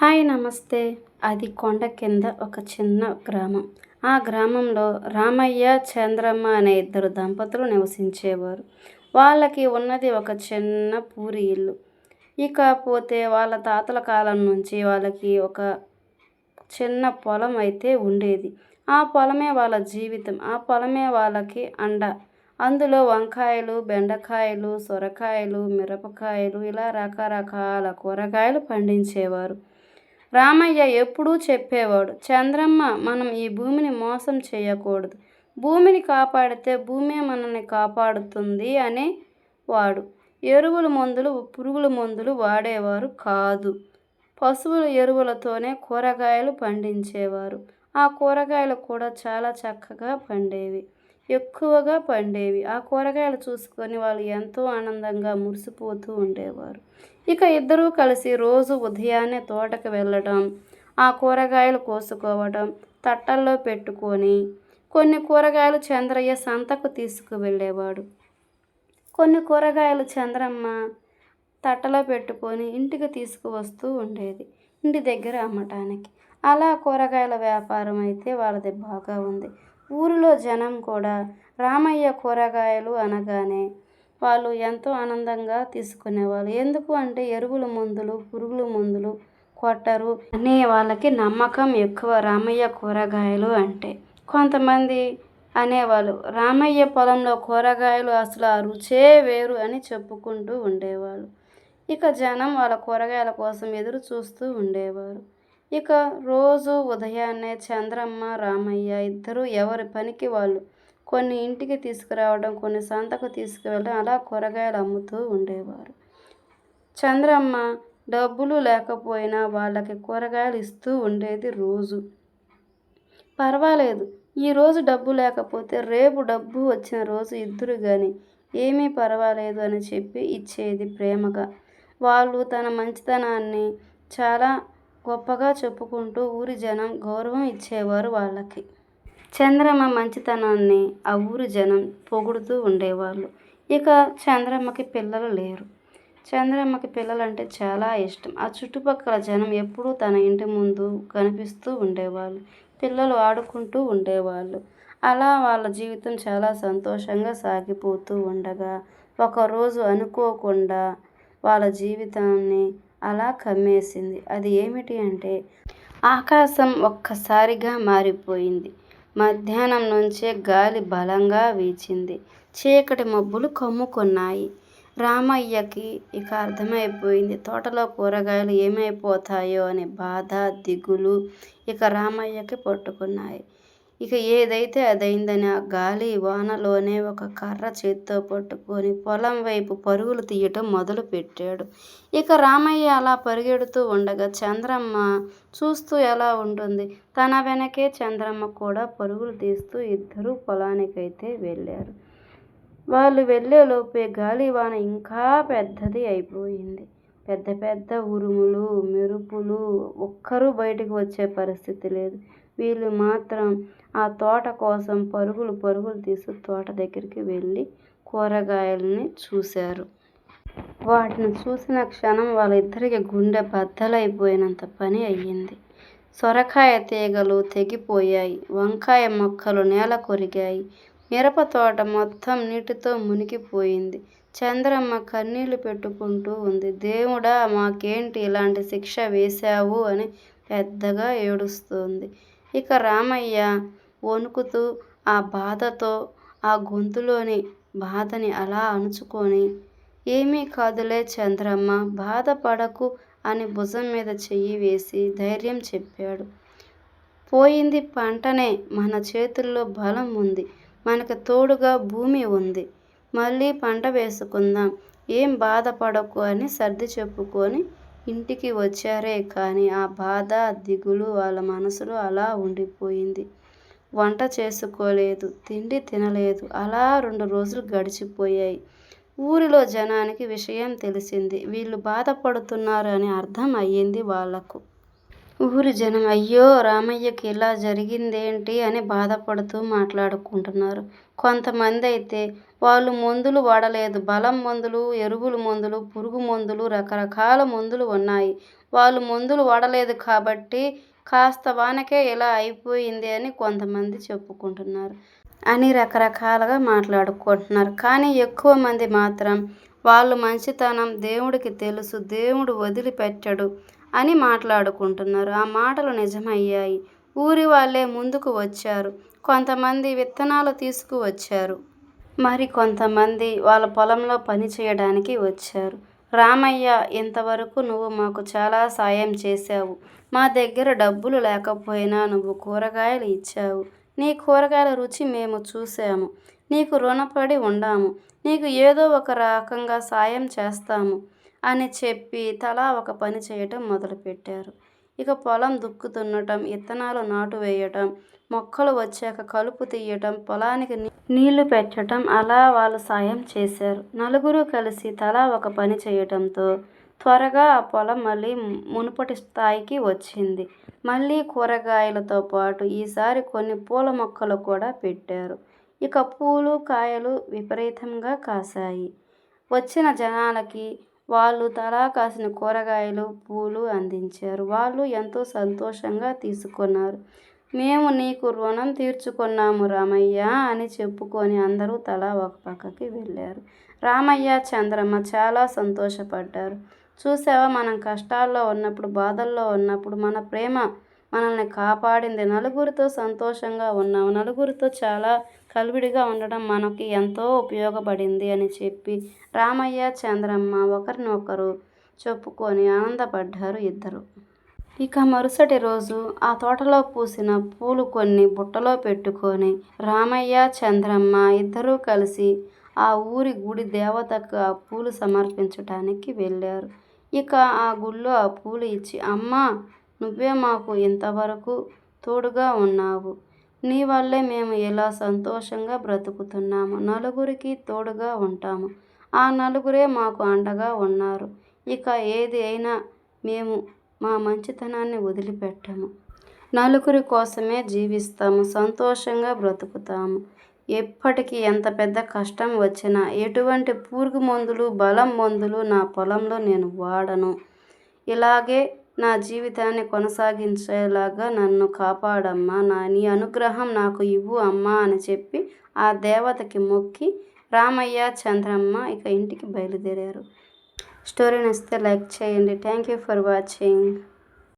Hi నమస్తే. అది కొండ కింద ఒక చిన్న గ్రామం. ఆ గ్రామంలో రామయ్య చంద్రమ్మ అనే ఇద్దరు దంపతులు నివసించేవారు. వాళ్ళకి ఉన్నది ఒక చిన్న పూరి ఇల్లు. ఇకపోతే వాళ్ళ తాతల కాలం నుంచి వాళ్ళకి ఒక చిన్న పొలం అయితే ఉండేది. ఆ పొలమే వాళ్ళ జీవితం. ఆ పొలమే వాళ్ళకి అండ. అందులో వంకాయలు బెండకాయలు సొరకాయలు మిరపకాయలు ఇలా రకరకాల కూరగాయలు పండించేవారు. రామయ్య ఎప్పుడూ చెప్పేవాడు చంద్రమ్మ మనం ఈ భూమిని మోసం చేయకూడదు. భూమిని కాపాడితే భూమి మనల్ని కాపాడుతుంది అనే వాడు. ఎరువుల మందులు పురుగుల మందులు వాడేవారు కాదు. పశువుల ఎరువులతోనే కూరగాయలు పండించేవారు. ఆ కూరగాయలు కూడా చాలా చక్కగా పండేవి. ఎక్కువగా పండేవి. ఆ కూరగాయలు చూసుకొని వాళ్ళు ఎంతో ఆనందంగా మురిసిపోతూ ఉండేవారు. ఇక ఇద్దరూ కలిసి రోజు ఉదయాన్నే తోటకు వెళ్ళడం ఆ కూరగాయలు కోసుకోవడం తట్టల్లో పెట్టుకొని కొన్ని కూరగాయలు చంద్రయ్య సంతకు తీసుకువెళ్ళేవాడు. కొన్ని కూరగాయలు చంద్రమ్మ తట్టలో పెట్టుకొని ఇంటికి తీసుకువస్తూ ఉండేది ఇంటి దగ్గర అమ్మటానికి. అలా కూరగాయల వ్యాపారం అయితే వాళ్ళది బాగా ఉంది. ఊరిలో జనం కూడా రామయ్య కూరగాయలు అనగానే వాళ్ళు ఎంతో ఆనందంగా తీసుకునేవాళ్ళు. ఎందుకు అంటే ఎరువుల మందులు పురుగుల మందులు కొట్టరు అనే వాళ్ళకి నమ్మకం ఎక్కువ రామయ్య కూరగాయలు అంటే. కొంతమంది అనేవాళ్ళు రామయ్య పొలంలో కూరగాయలు అసలు ఆ రుచే వేరు అని చెప్పుకుంటూ ఉండేవాళ్ళు. ఇక జనం వాళ్ళ కూరగాయల కోసం ఎదురు చూస్తూ ఉండేవారు. ఇక రోజు ఉదయాన్నే చంద్రమ్మ రామయ్య ఇద్దరు ఎవరి పనికి వాళ్ళు? కొన్ని ఇంటికి తీసుకురావడం కొన్ని సంతకు తీసుకువెళ్ళడం అలా కూరగాయలు అమ్ముతూ ఉండేవారు. చంద్రమ్మ డబ్బులు లేకపోయినా వాళ్ళకి కూరగాయలు ఇస్తూ ఉండేది రోజు. పర్వాలేదు ఈరోజు డబ్బు లేకపోతే రేపు డబ్బు వచ్చిన రోజు ఇద్దరు కానీ ఏమీ పర్వాలేదు అని చెప్పి ఇచ్చేది ప్రేమగా. వాళ్ళు తన మంచితనాన్ని చాలా గొప్పగా చెప్పుకుంటూ ఊరి జనం గౌరవం ఇచ్చేవారు వాళ్ళకి. చంద్రమ్మ మంచితనాన్ని ఆ ఊరి జనం పొగుడుతూ ఉండేవాళ్ళు. ఇక చంద్రమ్మకి పిల్లలు లేరు. చంద్రమ్మకి పిల్లలంటే చాలా ఇష్టం. ఆ చుట్టుపక్కల జనం ఎప్పుడూ తన ఇంటి ముందు కనిపిస్తూ ఉండేవాళ్ళు. పిల్లలు ఆడుకుంటూ ఉండేవాళ్ళు. అలా వాళ్ళ జీవితం చాలా సంతోషంగా సాగిపోతూ ఉండగా ఒకరోజు అనుకోకుండా వాళ్ళ జీవితాన్ని అలా కమ్మేసింది. అది ఏమిటి అంటే ఆకాశం ఒక్కసారిగా మారిపోయింది. మధ్యాహ్నం నుంచే గాలి బలంగా వీచింది. చీకటి మబ్బులు కమ్ముకున్నాయి. రామయ్యకి ఇక అర్థమైపోయింది. తోటలో కూరగాయలు ఏమైపోతాయో అనే బాధ దిగులు ఇక రామయ్యకి పట్టుకున్నాయి. ఇక ఏదైతే అదైందని ఆ గాలి వానలోనే ఒక కర్ర చేత్తో పట్టుకొని పొలం వైపు పరుగులు తీయటం మొదలు పెట్టాడు ఇక రామయ్య అలా పరిగెడుతూ ఉండగా చంద్రమ్మ చూస్తూ ఎలా ఉంటుంది? తన వెనకే చంద్రమ్మ కూడా పరుగులు తీస్తూ ఇద్దరు పొలానికైతే వెళ్ళారు. వాళ్ళు వెళ్ళేలోపే గాలివాన ఇంకా పెద్దది అయిపోయింది. పెద్ద పెద్ద ఉరుములు మెరుపులు ఒక్కరూ బయటకు వచ్చే పరిస్థితి లేదు. వీళ్ళు మాత్రం ఆ తోట కోసం పరుగులు పరుగులు తీసి తోట దగ్గరికి వెళ్ళి కూరగాయలని చూశారు. వాటిని చూసిన క్షణం వాళ్ళిద్దరికి గుండె బద్దలైపోయినంత పని అయ్యింది. సొరకాయ తీగలు తెగిపోయాయి. వంకాయ మొక్కలు నేల కొరిగాయి. మిరప తోట మొత్తం నీటితో మునిగిపోయింది. చంద్రమ్మ కన్నీళ్ళు పెట్టుకుంటూ ఉంది. దేవుడా మాకేంటి ఇలాంటి శిక్ష వేశావు? అని పెద్దగా ఏడుస్తుంది. ఇక రామయ్య వణుకుతూ ఆ బాధతో ఆ గొంతులోని బాధని అలా అణుచుకొని ఏమీ కాదులే చంద్రమ్మ బాధపడకు అని భుజం మీద చెయ్యి వేసి ధైర్యం చెప్పాడు. పోయింది పంటనే మన చేతుల్లో బలం ఉంది మనకు తోడుగా భూమి ఉంది. మళ్ళీ పంట వేసుకుందాం ఏం బాధపడకు అని సర్ది చెప్పుకొని ఇంటికి వచ్చారే కానీ ఆ బాధ దిగులు వాళ్ళ మనసులో అలా ఉండిపోయింది. వంట చేసుకోలేదు తిండి తినలేదు. అలా రెండు రోజులు గడిచిపోయాయి. ఊరిలో జనానికి విషయం తెలిసింది. వీళ్ళు బాధపడుతున్నారు అని అర్థం అయ్యింది వాళ్ళకు ఊరి జనం అయ్యో రామయ్యకి ఇలా జరిగిందేంటి అని బాధపడుతూ మాట్లాడుకుంటున్నారు. కొంతమంది అయితే వాళ్ళు మందులు వాడలేదు. బలం మందులు ఎరువుల మందులు పురుగు మందులు రకరకాల మందులు ఉన్నాయి. వాళ్ళు మందులు వాడలేదు కాబట్టి కాస్త వానకే ఇలా అయిపోయింది అని కొంతమంది చెప్పుకుంటున్నారు. అని రకరకాలుగా మాట్లాడుకుంటున్నారు. కానీ ఎక్కువ మంది మాత్రం వాళ్ళు మంచితనం దేవుడికి తెలుసు దేవుడు వదిలిపెట్టడు. అని మాట్లాడుకుంటున్నారు. ఆ మాటలు నిజమయ్యాయి. ఊరి వాళ్ళే ముందుకు వచ్చారు. కొంతమంది విత్తనాలు తీసుకువచ్చారు. మరి కొంతమంది వాళ్ళ పొలంలో పని చేయడానికి వచ్చారు. రామయ్య ఇంతవరకు నువ్వు మాకు చాలా సాయం చేశావు. మా దగ్గర డబ్బులు లేకపోయినా నువ్వు కూరగాయలు ఇచ్చావు. నీ కూరగాయల రుచి మేము చూసాము నీకు రుణపడి ఉండాము. నీకు ఏదో ఒక రకంగా సాయం చేస్తాము. అని చెప్పి తలా ఒక పని చేయటం మొదలుపెట్టారు. ఇక పొలం దుక్కుతున్నటం ఇత్తనాలు నాటు వేయటం మొక్కలు వచ్చాక కలుపు తీయటం పొలానికి నీళ్ళు పెట్టటం అలా వాళ్ళు సాయం చేశారు. నలుగురు కలిసి తలా ఒక పని చేయటంతో త్వరగా ఆ పొలం మళ్ళీ మునుపటి స్థాయికి వచ్చింది. మళ్ళీ కూరగాయలతో పాటు ఈసారి కొన్ని పూల మొక్కలు కూడా పెట్టారు. ఇక పూలు కాయలు విపరీతంగా కాసాయి వచ్చిన జనాలకి వాళ్ళు తలా కాసిన కూరగాయలు పూలు అందించారు. వాళ్ళు ఎంతో సంతోషంగా తీసుకున్నారు. మేము నీకు రుణం తీర్చుకున్నాము రామయ్య అని చెప్పుకొని అందరూ తలా ఒక పక్కకి వెళ్ళారు. రామయ్య చంద్రమ్మ చాలా సంతోషపడ్డారు. చూసావా మనం కష్టాల్లో ఉన్నప్పుడు బాధల్లో ఉన్నప్పుడు మన ప్రేమ మనల్ని కాపాడింది. నలుగురితో సంతోషంగా ఉన్నాం. నలుగురితో చాలా కలివిడిగా ఉండడం మనకి ఎంతో ఉపయోగపడింది అని చెప్పి రామయ్య చంద్రమ్మ ఒకరినొకరు చెప్పుకొని ఆనందపడ్డారు ఇద్దరు. ఇక మరుసటి రోజు ఆ తోటలో పూసిన పూలు కొన్ని బుట్టలో పెట్టుకొని రామయ్య చంద్రమ్మ ఇద్దరూ కలిసి ఆ ఊరి గుడి దేవతకు ఆ పూలు సమర్పించటానికి వెళ్ళారు. ఇక ఆ గుళ్ళో ఆ పూలు ఇచ్చి అమ్మ నువ్వే మాకు ఇంతవరకు తోడుగా ఉన్నావు. నీ వల్లే మేము ఇలా సంతోషంగా బ్రతుకుతున్నాము. నలుగురికి తోడుగా ఉంటాము. ఆ నలుగురే మాకు అండగా ఉన్నారు. ఇక ఏది అయినా మేము మా మంచితనాన్ని వదిలిపెట్టము. నలుగురి కోసమే జీవిస్తాము. సంతోషంగా బ్రతుకుతాము. ఎప్పటికీ ఎంత పెద్ద కష్టం వచ్చినా ఎటువంటి పురుగు మందులు బలం మందులు నా పొలంలో నేను వాడను. ఇలాగే నా జీవితాన్ని కొనసాగించేలాగా నన్ను కాపాడమ్మా. నా నీ అనుగ్రహం నాకు ఇవ్వు అమ్మా అని చెప్పి ఆ దేవతకి మొక్కి రామయ్య చంద్రమ్మ ఇక ఇంటికి బయలుదేరారు. స్టోరీ నచ్చితే లైక్ చేయండి. Thank you for watching.